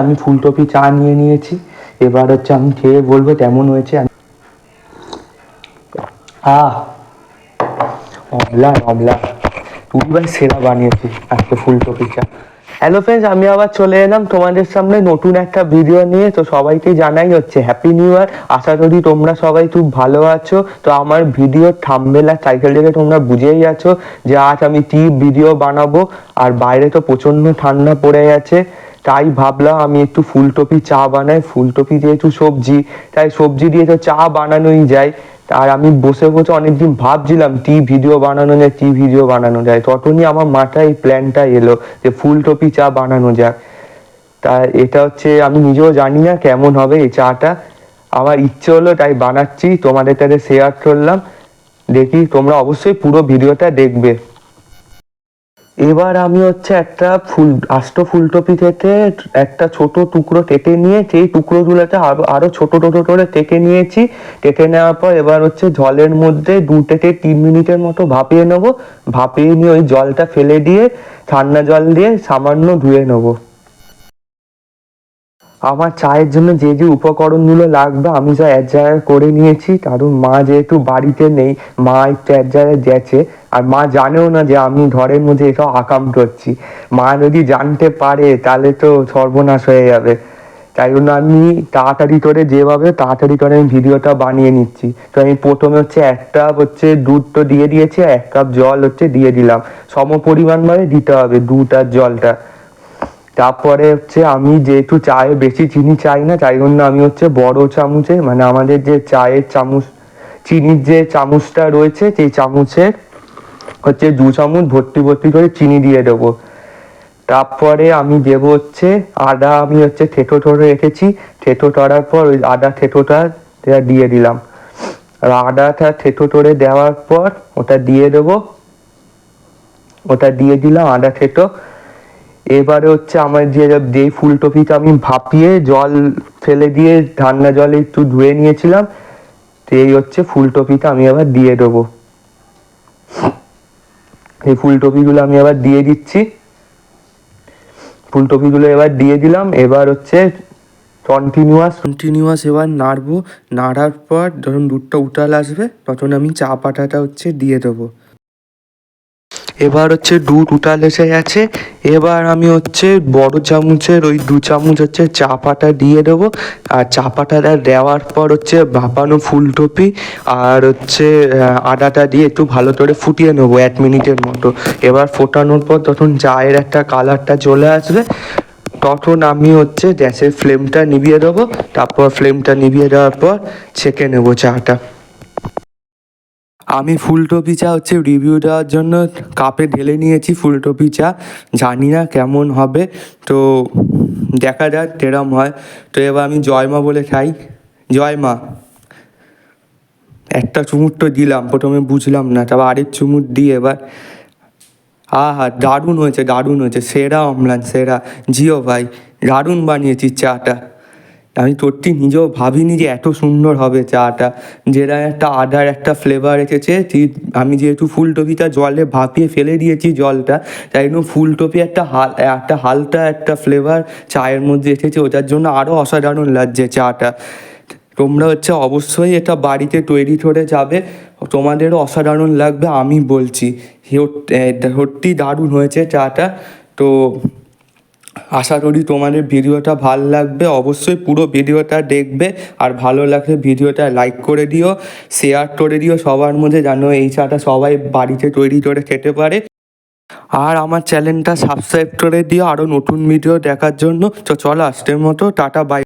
আমি ফুলকপি চা নিয়ে নিয়েছি। এবার হচ্ছে আমি খেয়ে বলব কেমন হয়েছে। অমলা অমলা। তুই ভাই সেরা বানিয়েছি আজকে ফুলকপি চা। হ্যালো ফ্রেন্ডস আমি আবার চলে এলাম তোমাদের সামনে নতুন একটা ভিডিও নিয়ে। তো সবাইকে জানাই হচ্ছে হ্যাপি নিউ ইয়ার আশা করি তোমরা সবাই খুব ভালো আছো। তো আমার ভিডিও থামবেলা সাইকেল থেকে তোমরা বুঝেই আছো যে আজ আমি কি ভিডিও বানাবো। আর বাইরে তো প্রচণ্ড ঠান্ডা পড়ে গেছে তাই ভাবলাম আমি একটু ফুলকপি চা বানাই। ফুলকপি যেহেতু সবজি, তাই সবজি দিয়ে তো চা বানানোই যায়। আর আমি বসে বসে অনেকদিন ভাবছিলাম, টি ভিডিও বানানো যায়, টি ভিডিও বানানো যায়। তখনই আমার মাথায় এই প্ল্যানটা এলো যে ফুলকপি চা বানানো যাক। তা এটা হচ্ছে, আমি নিজেও জানি না কেমন হবে এই চাটা। আমার ইচ্ছে হলো তাই বানাচ্ছি, তোমাদের সাথে শেয়ার করলাম। দেখি তোমরা অবশ্যই পুরো ভিডিওটা দেখবে। এবার আমি হচ্ছে একটা ফুল আষ্ট ফুলটপি থেকে একটা ছোট টুকরো কেটে নিয়ে সেই টুকরোগুলোতে আরও আরও ছোট টোটো করে কেটে নিয়েছি কেটে নেওয়ার পর এবার হচ্ছে জলের মধ্যে দু থেকে তিন মিনিটের মতো ভাপিয়ে নেব। ভাপিয়ে নিয়ে ওই জলটা ফেলে দিয়ে ঠান্ডা জল দিয়ে সামান্য ধুয়ে নেব। আমার চায়ের জন্য যে যে উপকরণগুলো লাগবে, আমি যা এক জায়গায় করে নিয়েছি। কারণ মা যেহেতু বাড়িতে নেই, মা একটু এক জায়গায় গেছে। আর মা জানেও না যে আমি ঘরের মধ্যে এসব আকাম করছি। মা যদি জানতে পারে, তাহলে তো সর্বনাশ হয়ে যাবে। তাই জন্য আমি তাড়াতাড়ি করে যেভাবে তাড়াতাড়ি করে আমি ভিডিওটা বানিয়ে নিচ্ছি। তো আমি প্রথমে হচ্ছে এক কাপ হচ্ছে দুধ তো দিয়ে দিয়েছি এক কাপ জল হচ্ছে দিয়ে দিলাম। সম পরিমাণভাবে দিতে হবে দুধ আর জলটা। তারপরে হচ্ছে আমি যেহেতু চায়ে বেশি চিনি চাই না, তাই জন্য আমি হচ্ছে বড় চামচে মানে আমাদের যে চায়ের চামচ, চিনির যে চামচটা রয়েছে, সেই চামচের হচ্ছে দু চামচ ভর্তি ভর্তি করে চিনি দিয়ে দেবো। তারপরে আমি দেব হচ্ছে আদা, আমি হচ্ছে থেটো ঠোটো রেখেছি থেটো টরার পর ওই আদা থেটোটা দিয়ে দিলাম। আর আদাটা থেটো টরে দেওয়ার পর ওটা দিয়ে দেবো। ওটা দিয়ে দিলাম আদা থেটো এবারে হচ্ছে আমার যে যেই ফুলকপিটা আমি ভাপিয়ে জল ফেলে দিয়ে ঠান্ডা জলে একটু ধুয়ে নিয়েছিলাম তো এই হচ্ছে ফুলকপিটা আমি আবার দিয়ে দেবো। এই ফুলকপিগুলো আমি আবার দিয়ে দিচ্ছি। ফুলকপিগুলো এবার দিয়ে দিলাম, এবার হচ্ছে কন্টিনিউয়াস কন্টিনিউয়াস এবার নাড়বো, নাড়ার পর যখন দুধটা উতাল আসবে, তখন আমি চা পাতাটা হচ্ছে দিয়ে দেবো। এবার হচ্ছে দুধ উতাল এসে গেছে। এবার আমি হচ্ছে বড় চামচের ওই দু চামচ হচ্ছে চা পাতা দিয়ে দেবো। আর চা পাতাটা দেওয়ার পর হচ্ছে ভাপানো ফুলকপি আর হচ্ছে আদাটা দিয়ে একটু ভালো করে ফুটিয়ে নেব এক মিনিটের মতো। এবার ফোটানোর পর তখন চায়ের একটা কালারটা চলে আসবে, তখন আমি হচ্ছে গ্যাসের ফ্লেমটা নিভিয়ে দেবো। তারপর ফ্লেমটা নিভিয়ে দেওয়ার পর ছেঁকে নেব চাটা। আমি ফুলকপি চা হচ্ছে রিভিউ দেওয়ার জন্য কাপে ঢেলে নিয়েছি ফুলকপি চা। জানি না কেমন হবে। তো দেখা যাক কেরম হয়। তো এবার আমি জয় মা বলে খাই। জয় মা একটা চুমুট তো দিলাম। প্রথমে বুঝলাম না, তারপর আরেক চুমুট দিয়ে এবার। আহা, দারুণ হয়েছে দারুণ হয়েছে। সেরা অম্লান, সেরা। জিও ভাই, দারুণ বানিয়েছি চাটা। আমি সত্যি নিজেও ভাবিনি যে এত সুন্দর হবে চাটা। যেটা একটা আদার একটা ফ্লেভার এসেছে আমি যেহেতু ফুলকপিটা জলে ভাপিয়ে ফেলে দিয়েছি জলটা, তাই জন্য ফুলকপি একটা হাল একটা হালকা একটা ফ্লেভার চায়ের মধ্যে এসেছে, ওটার জন্য আরও অসাধারণ লাগছে চাটা। তোমরা হচ্ছে অবশ্যই এটা বাড়িতে তৈরি করে যাবে, তোমাদেরও অসাধারণ লাগবে, আমি বলছি। সত্যি দারুণ হয়েছে চাটা। তো আশা করি তোমাদের ভিডিওটা ভালো লাগবে। অবশ্যই পুরো ভিডিওটা দেখবে আর ভালো লাগলে ভিডিওটা লাইক করে দিও শেয়ার করে দিও সবার মধ্যে যেন এই চাটা সবাই বাড়িতে তৈরি করে খেতে পারে। আর আমার চ্যানেলটা সাবস্ক্রাইব করে দিও আরও নতুন ভিডিও দেখার জন্য। তো চলো আজকের মতো, টাটা বাই